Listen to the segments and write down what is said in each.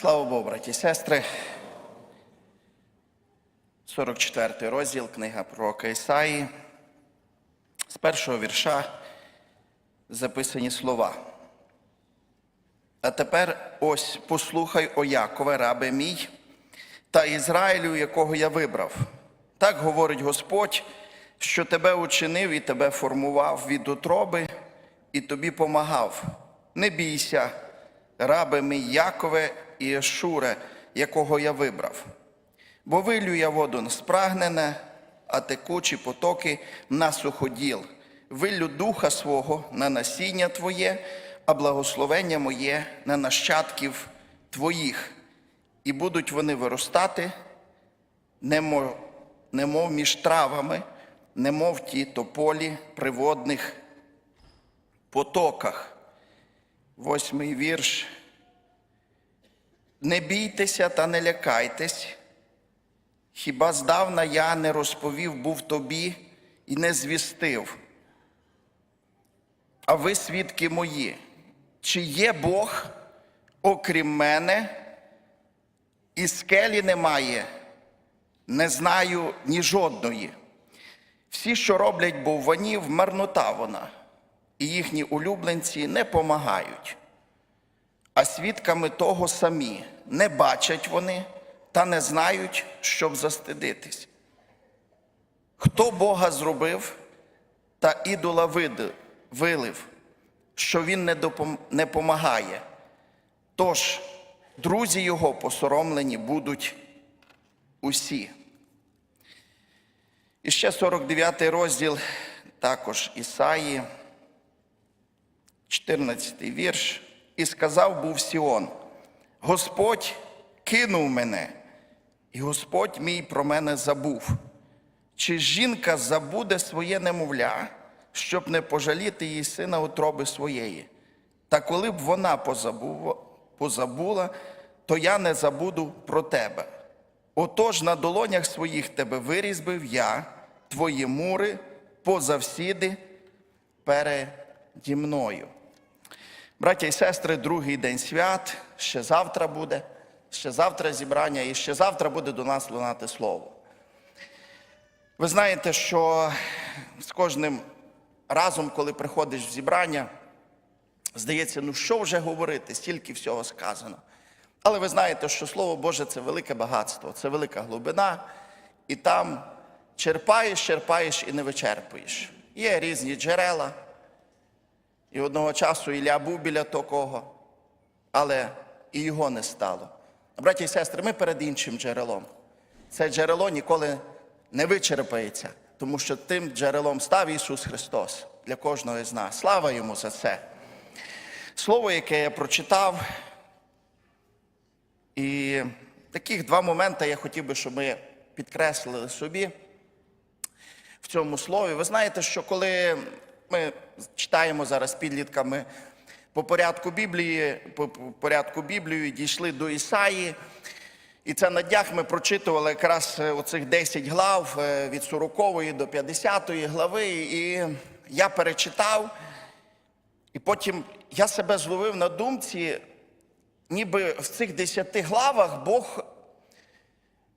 Слава Богу, браті і сестри. 44 розділ, книга пророка Ісаї. З першого вірша записані слова. А тепер ось послухай, о Якове, рабе мій, та Ізраїлю, якого я вибрав. Так говорить Господь, що тебе учинив і тебе формував від утроби, і тобі помагав. Не бійся, рабе мій Якове і якого я вибрав. Бо вилю я воду спрагнене, а текучі потоки на суходіл. Виллю духа свого на насіння Твоє, а благословення моє на нащадків Твоїх. І будуть вони виростати, немов, немов між травами, немов ті тополі при водних потоках. Восьмий вірш. Не бійтеся та не лякайтесь. Хіба здавна я не розповів був тобі і не звістив? А ви свідки мої, чи є Бог, окрім мене, і скелі немає, не знаю ні жодної. Всі, що роблять бовванів, марнота вона, і їхні улюбленці не помагають. А свідками того самі не бачать вони та не знають, щоб застидитись. Хто Бога зробив та ідола вилив, що він не, допом... не помагає. Тож друзі його посоромлені будуть усі. І ще 49 розділ також Ісаї, 14 вірш. І сказав був Сіон: Господь кинув мене, і Господь мій про мене забув. Чи жінка забуде своє немовля, щоб не пожаліти її сина утроби своєї? Та коли б вона позабула, то я не забуду про тебе. Отож на долонях своїх тебе вирізбив я, твої мури позавсіди переді мною. Браття і сестри, другий день свят, ще завтра буде, ще завтра зібрання і ще завтра буде до нас лунати слово. Ви знаєте, що з кожним разом, коли приходиш в зібрання, здається, ну що вже говорити, стільки всього сказано. Але ви знаєте, що Слово Боже це велике багатство, це велика глибина, і там черпаєш, черпаєш і не вичерпуєш. Є різні джерела. І одного часу Ілля був біля такого, але і його не стало. Браті і сестри, ми перед іншим джерелом. Це джерело ніколи не вичерпається, тому що тим джерелом став Ісус Христос для кожного з нас. Слава йому за це. Слово, яке я прочитав, і таких два моменти я хотів би, щоб ми підкреслили собі в цьому слові. Ви знаєте, що коли ми читаємо зараз підлітками. По порядку Біблії, по порядку Біблії дійшли до Ісаї, і це на днях ми прочитували якраз е, оцих 10 глав е, від 40 до 50 глави, і я перечитав, і потім я себе зловив на думці, ніби в цих 10 главах Бог,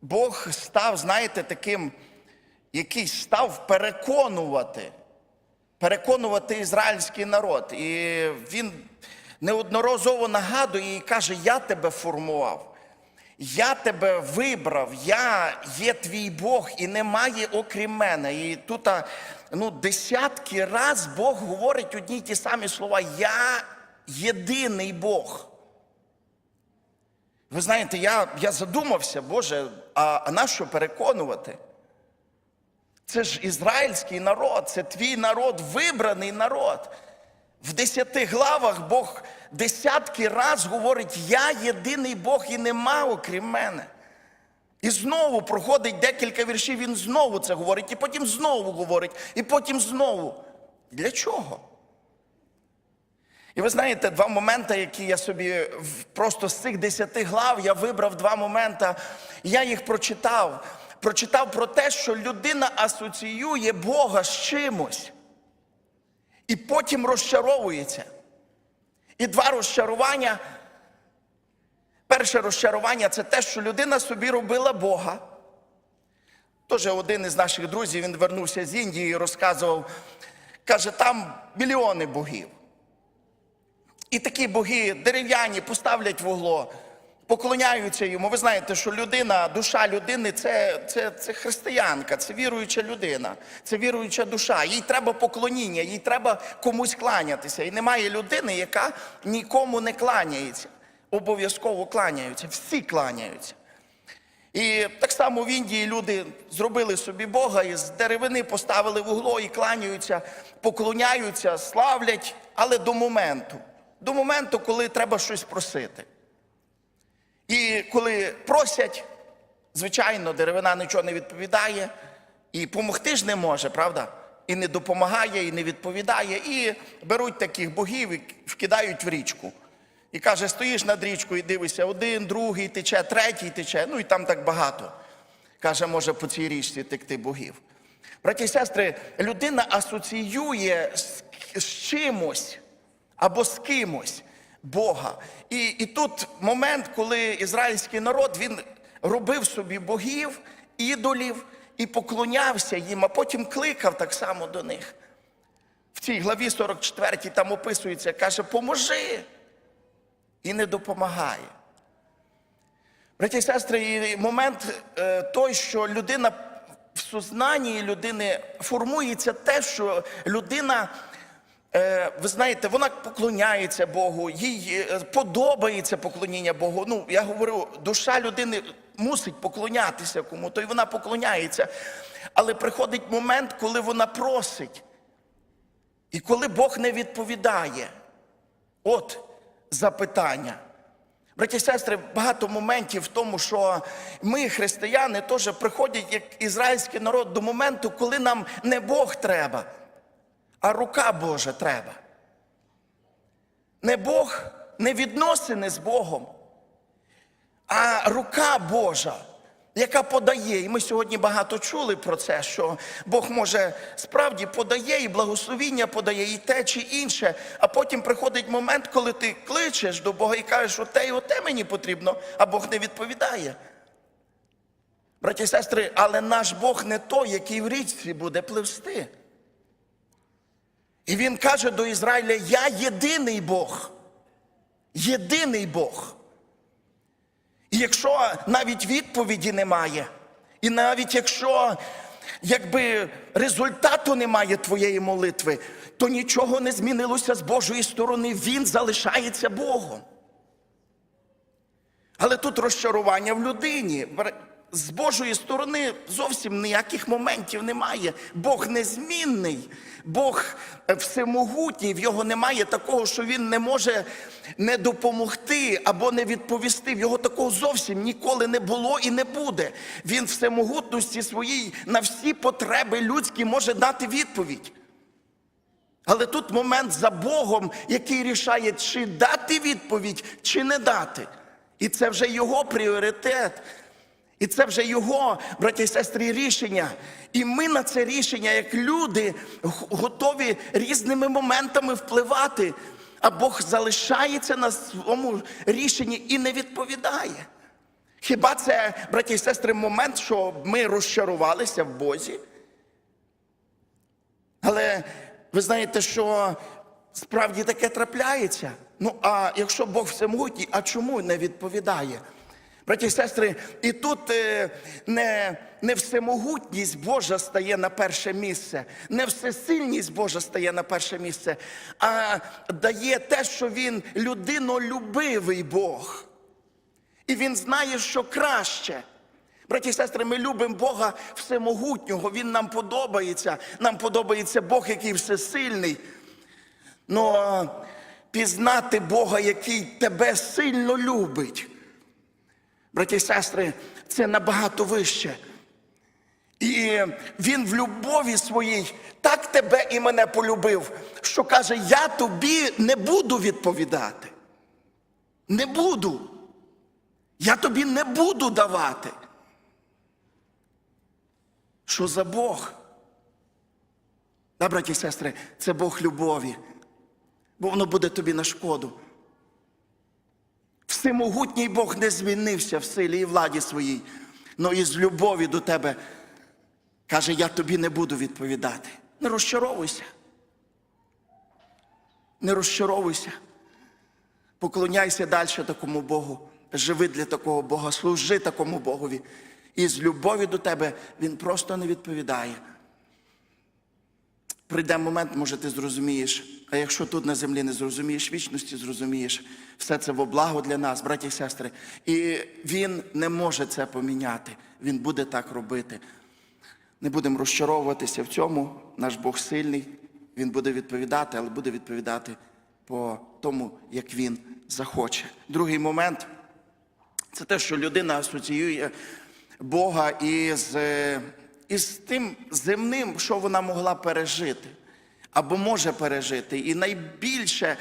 Бог став, знаєте, таким, який став переконувати переконувати ізраїльський народ. І він неодноразово нагадує і каже: Я тебе формував, я тебе вибрав, я є твій Бог, і немає окрім мене. І тут ну, десятки раз Бог говорить одні й ті самі слова: Я єдиний Бог. Ви знаєте, я, я задумався, Боже, а, а на що переконувати? Це ж ізраїльський народ, це твій народ, вибраний народ. В десяти главах Бог десятки раз говорить: Я єдиний Бог і нема окрім мене. І знову проходить декілька віршів, він знову це говорить, і потім знову говорить, і потім знову. Для чого? І ви знаєте, два моменти, які я собі просто з цих десяти глав я вибрав два моменти, я їх прочитав. Прочитав про те, що людина асоціює Бога з чимось і потім розчаровується. І два розчарування Перше розчарування це те, що людина собі робила Бога. Тож один із наших друзів він вернувся з Індії і розказував, каже, там мільйони богів. І такі боги дерев'яні поставлять в угло, поклоняються йому. Ви знаєте, що людина, душа людини це, це, це християнка, це віруюча людина, це віруюча душа. Їй треба поклоніння, їй треба комусь кланятися. І немає людини, яка нікому не кланяється. Обов'язково кланяються, всі кланяються. І так само в Індії люди зробили собі Бога і з деревини поставили в угло і кланяються, поклоняються, славлять, але до моменту. До моменту, коли треба щось просити. І коли просять, звичайно, деревина нічого не відповідає, і помогти ж не може, правда? І не допомагає, і не відповідає. І беруть таких богів і вкидають в річку. І каже, стоїш над річкою і дивишся, один, другий тече, третій тече, ну і там так багато. Каже, може по цій річці текти богів. Браті і сестри, людина асоціює з, з чимось або з кимось Бога. І, і тут момент, коли ізраїльський народ він робив собі богів, ідолів і поклонявся їм, а потім кликав так само до них. В цій главі 44 там описується, каже, поможи і не допомагає. Браті і сестри, і момент е, той, що людина в сознанні людини формується те, що людина, ви знаєте, вона поклоняється Богу, їй е, подобається поклоніння Богу. Ну, я говорю, душа людини мусить поклонятися кому, то й вона поклоняється. Але приходить момент, коли вона просить, і коли Бог не відповідає. От запитання. Браті і сестри, багато моментів в тому, що ми, християни, теж приходять як ізраїльський народ до моменту, коли нам не Бог треба, а рука Божа треба. Не Бог, не відносини з Богом, а рука Божа, яка подає. І ми сьогодні багато чули про це, що Бог може справді подає і благословіння подає, і те чи інше. А потім приходить момент, коли ти кличеш до Бога і кажеш, оте і оте мені потрібно, а Бог не відповідає. Браті і сестри, але наш Бог не той, який в річці буде пливсти. І він каже до Ізраїля: Я єдиний Бог. Єдиний Бог. І якщо навіть відповіді немає, і навіть якщо якби результату немає твоєї молитви, то нічого не змінилося з Божої сторони, Він залишається Богом. Але тут розчарування в людині. З Божої сторони зовсім ніяких моментів немає. Бог незмінний, Бог всемогутній, в його немає такого, що він не може не допомогти або не відповісти. В його такого зовсім ніколи не було і не буде. Він всемогутності своїй на всі потреби людські може дати відповідь. Але тут момент за Богом, який рішає, чи дати відповідь, чи не дати. І це вже його пріоритет. І це вже його, браті і сестри, рішення. І ми на це рішення, як люди, готові різними моментами впливати. А Бог залишається на своєму рішенні і не відповідає. Хіба це, браті і сестри, момент, що ми розчарувалися в Бозі? Але ви знаєте, що справді таке трапляється. Ну, а якщо Бог всемогутній, а чому не відповідає? Браті і сестри, і тут е, не, не всемогутність Божа стає на перше місце, не всесильність Божа стає на перше місце, а дає те, що він людинолюбивий Бог. І він знає, що краще. Браті і сестри, ми любимо Бога всемогутнього, Він нам подобається. Нам подобається Бог, який всесильний. Но пізнати Бога, який тебе сильно любить. Браті і сестри, це набагато вище. І він в любові своїй так тебе і мене полюбив, що каже: я тобі не буду відповідати. Не буду. Я тобі не буду давати. Що за Бог? Да, браті і сестри, це Бог любові, бо воно буде тобі на шкоду. Всемогутній Бог не змінився в силі і владі своїй, але із любові до тебе каже, я тобі не буду відповідати. Не розчаровуйся. Не розчаровуйся. Поклоняйся далі такому Богу. Живи для такого Бога, служи такому Богові. І з любові до тебе Він просто не відповідає. Прийде момент, може, ти зрозумієш. А якщо тут на землі не зрозумієш, вічності зрозумієш, все це во благо для нас, браті і сестри. І він не може це поміняти. Він буде так робити. Не будемо розчаровуватися в цьому. Наш Бог сильний. Він буде відповідати, але буде відповідати по тому, як він захоче. Другий момент це те, що людина асоціює Бога із, е, із тим земним, що вона могла пережити або може пережити. І найбільше,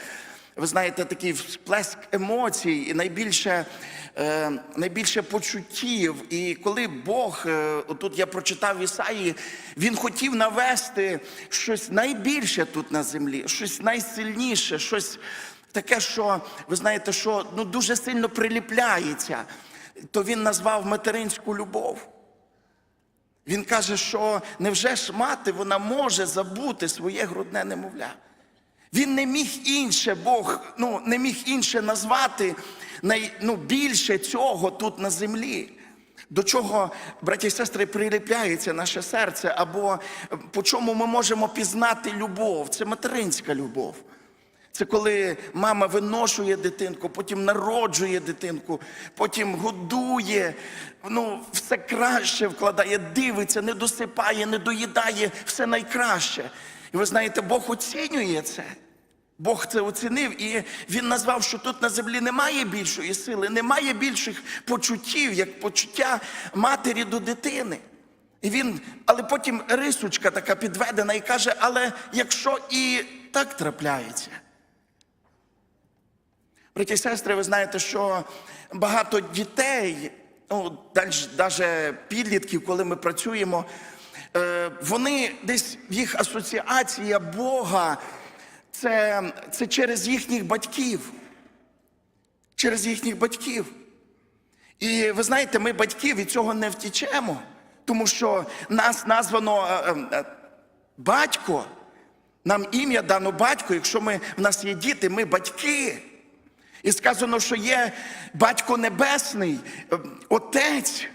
ви знаєте, такий всплеск емоцій, і найбільше, е, найбільше почуттів. І коли Бог, е, тут я прочитав в Ісаї, він хотів навести щось найбільше тут на землі, щось найсильніше, щось таке, що ви знаєте, що ну, дуже сильно приліпляється, то він назвав материнську любов. Він каже, що невже ж мати вона може забути своє грудне немовля? Він не міг інше, Бог ну, не міг інше назвати най, ну, більше цього тут на землі. До чого, браті і сестри, приліпляється наше серце, або по чому ми можемо пізнати любов? Це материнська любов. Це коли мама виношує дитинку, потім народжує дитинку, потім годує, ну, все краще вкладає, дивиться, не досипає, не доїдає, все найкраще. І ви знаєте, Бог оцінює це. Бог це оцінив, і він назвав, що тут на землі немає більшої сили, немає більших почуттів, як почуття матері до дитини. І він, але потім рисочка така підведена і каже: але якщо і так трапляється. Браті і сестри, ви знаєте, що багато дітей, ну, навіть підлітків, коли ми працюємо, е, вони десь їх асоціація Бога це, це через їхніх батьків. Через їхніх батьків. І ви знаєте, ми батьки від цього не втічемо, тому що нас названо е, е, батько, нам ім'я дано батько, якщо ми, в нас є діти, ми батьки. І сказано, що є батько небесний, е, отець.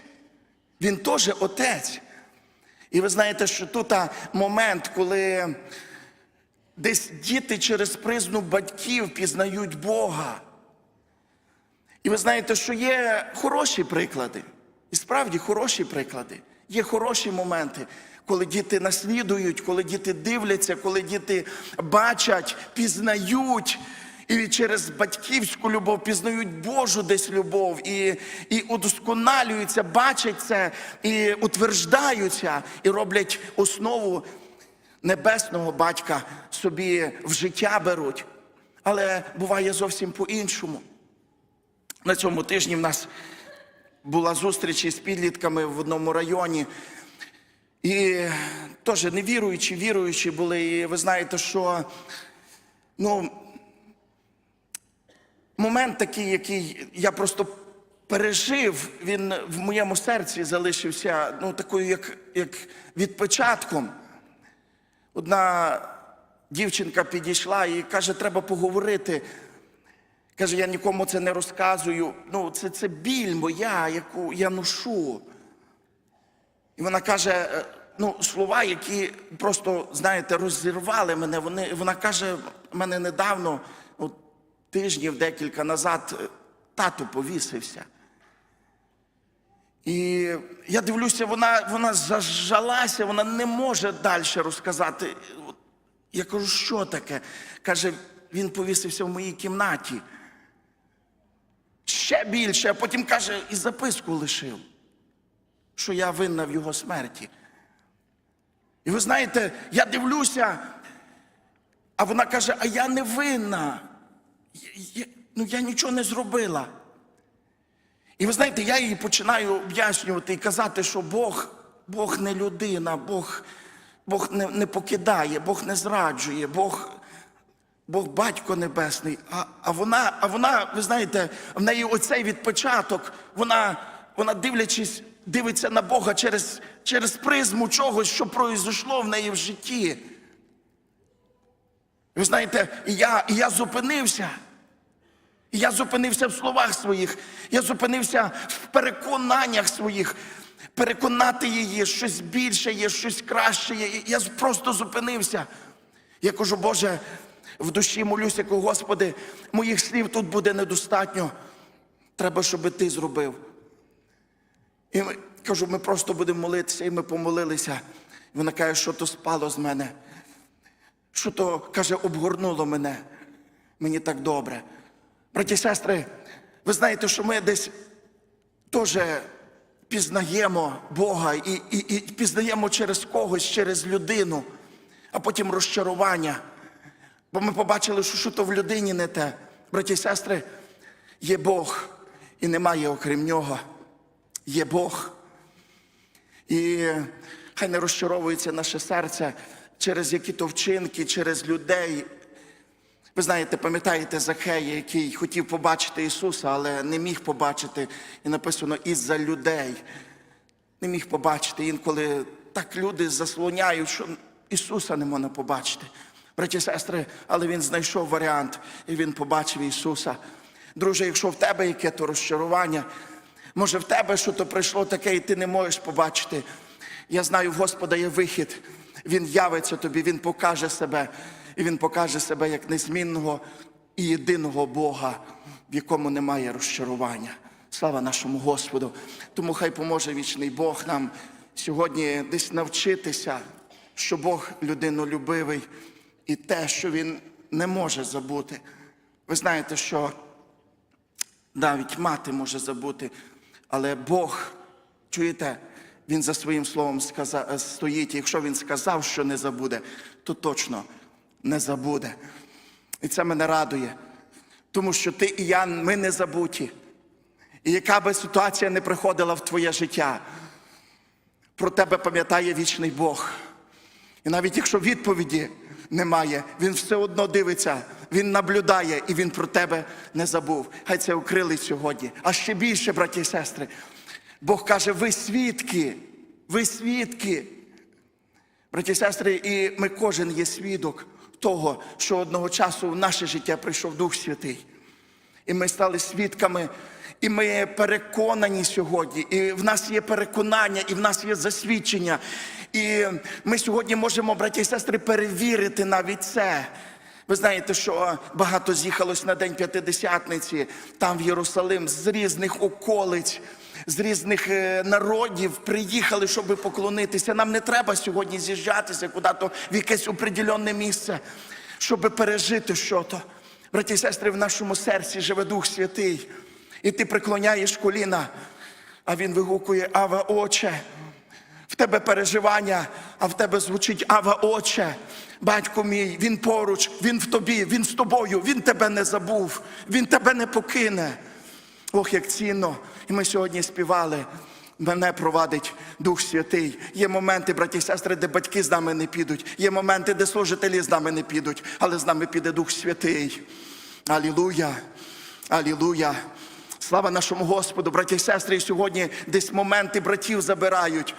Він теж отець. І ви знаєте, що тут момент, коли десь діти через призну батьків пізнають Бога. І ви знаєте, що є хороші приклади. І справді хороші приклади. Є хороші моменти, коли діти наслідують, коли діти дивляться, коли діти бачать, пізнають. І через батьківську любов пізнають Божу десь любов, і, і удосконалюються, бачать це, і утверждаються, і роблять основу небесного батька собі в життя беруть. Але буває зовсім по-іншому. На цьому тижні в нас була зустріч із підлітками в одному районі. І теж невіруючі, віруючі були. І ви знаєте, що ну, момент такий, який я просто пережив, він в моєму серці залишився ну, такою, як, як відпечатком. Одна дівчинка підійшла і каже, треба поговорити. Каже, я нікому це не розказую. Ну, це, це біль моя, яку я ношу. І вона каже, е, ну, слова, які просто, знаєте, розірвали мене. Вони, вона каже, мене недавно, тижнів декілька назад, е, тато повісився. І я дивлюся, вона, вона зажалася, вона не може далі розказати. Я кажу, що таке? Каже, він повісився в моїй кімнаті. Ще більше, а потім каже, і записку лишив, що я винна в його смерті. І ви знаєте, я дивлюся, а вона каже, а я не винна. Я, ну я нічого не зробила. І ви знаєте, я їй починаю об'яснювати і казати, що Бог, Бог не людина, Бог, Бог не, не покидає, Бог не зраджує, Бог Бог батько небесний, а, а вона, а вона, ви знаєте, в неї оцей відпочаток, вона, вона дивлячись, дивиться на Бога через, через призму чогось, що произошло в неї в житті. Ви знаєте, і я, і я зупинився. Я зупинився в словах своїх, я зупинився в переконаннях своїх, переконати її, щось більше є, щось краще є. Я просто зупинився. Я кажу, Боже, в душі молюся, кажу, Господи, моїх слів тут буде недостатньо. Треба, щоб ти зробив. І ми, кажу, ми просто будемо молитися, і ми помолилися. І вона каже, що то спало з мене. Що то, каже, обгорнуло мене. Мені так добре. Браті і сестри, ви знаєте, що ми десь теж пізнаємо Бога і, і, і пізнаємо через когось, через людину, а потім розчарування. Бо ми побачили, що що то в людині не те. Браті і сестри, є Бог, і немає окрім нього. Є Бог. І хай не розчаровується наше серце через які-то вчинки, через людей. Ви знаєте, пам'ятаєте Захея, який хотів побачити Ісуса, але не міг побачити. І написано із-за людей. Не міг побачити. Інколи так люди заслоняють, що Ісуса не можна побачити. Браті сестри, але він знайшов варіант, і він побачив Ісуса. Друже, якщо в тебе яке то розчарування, може в тебе що то прийшло таке, і ти не можеш побачити. Я знаю, в Господа є вихід. Він явиться тобі, Він покаже себе, і Він покаже себе як незмінного і єдиного Бога, в якому немає розчарування. Слава нашому Господу. Тому хай поможе вічний Бог нам сьогодні десь навчитися, що Бог людинолюбивий і те, що Він не може забути. Ви знаєте, що навіть мати може забути, але Бог, чуєте, Він за своїм словом сказа- стоїть. Якщо він сказав, що не забуде, то точно не забуде. І це мене радує, тому що ти і я, ми не забуті. І яка би ситуація не приходила в твоє життя, про тебе пам'ятає вічний Бог. І навіть якщо відповіді немає, він все одно дивиться, він наблюдає і він про тебе не забув. Хай це укрили сьогодні. А ще більше, браті і сестри. Бог каже: ви свідки, ви свідки. Браті і сестри, і ми кожен є свідок того, що одного часу в наше життя прийшов Дух Святий. І ми стали свідками, і ми переконані сьогодні, і в нас є переконання, і в нас є засвідчення. І ми сьогодні можемо, браті і сестри, перевірити навіть це. Ви знаєте, що багато з'їхалось на День П'ятидесятниці, там в Єрусалим, з різних околиць, з різних е, народів приїхали, щоб поклонитися. Нам не треба сьогодні з'їжджатися куди-то в якесь определенне місце, щоб пережити щось. Браті і сестри, в нашому серці живе Дух Святий, і ти преклоняєш коліна, а він вигукує Ава Отче. В тебе переживання, а в тебе звучить Ава Отче. Батько мій, він поруч, він в тобі, він з тобою, він тебе не забув, він тебе не покине. Ох, як цінно. І ми сьогодні співали. Мене провадить Дух Святий. Є моменти, браті і сестри, де батьки з нами не підуть. Є моменти, де служителі з нами не підуть, але з нами піде Дух Святий. Алілуя! Алілуя! Слава нашому Господу, браті і сестри, і сьогодні десь моменти братів забирають.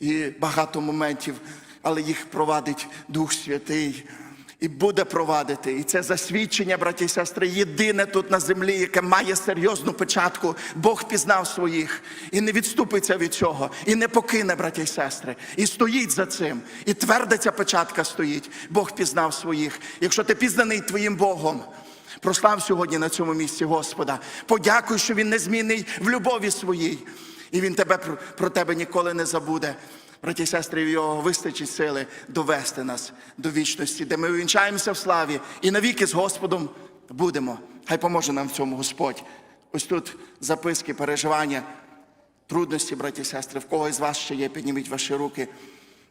І багато моментів, але їх провадить Дух Святий. І буде провадити. І це засвідчення, браті і сестри, єдине тут на землі, яке має серйозну печатку. Бог пізнав своїх і не відступиться від цього, і не покине, браті і сестри. І стоїть за цим. І тверда ця печатка стоїть. Бог пізнав своїх. Якщо ти пізнаний твоїм Богом, прослав сьогодні на цьому місці Господа. Подякуй, що Він незмінний в любові своїй. І він тебе про, тебе ніколи не забуде. Браті і сестри, в його вистачить сили довести нас до вічності, де ми увінчаємося в славі і навіки з Господом будемо. Хай поможе нам в цьому Господь. Ось тут записки, переживання, трудності, браті і сестри. В кого із вас ще є, підніміть ваші руки.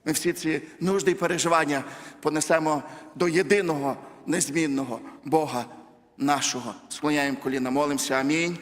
Ми всі ці нужди і переживання понесемо до єдиного незмінного Бога нашого. Склоняємо коліна, молимося. Амінь.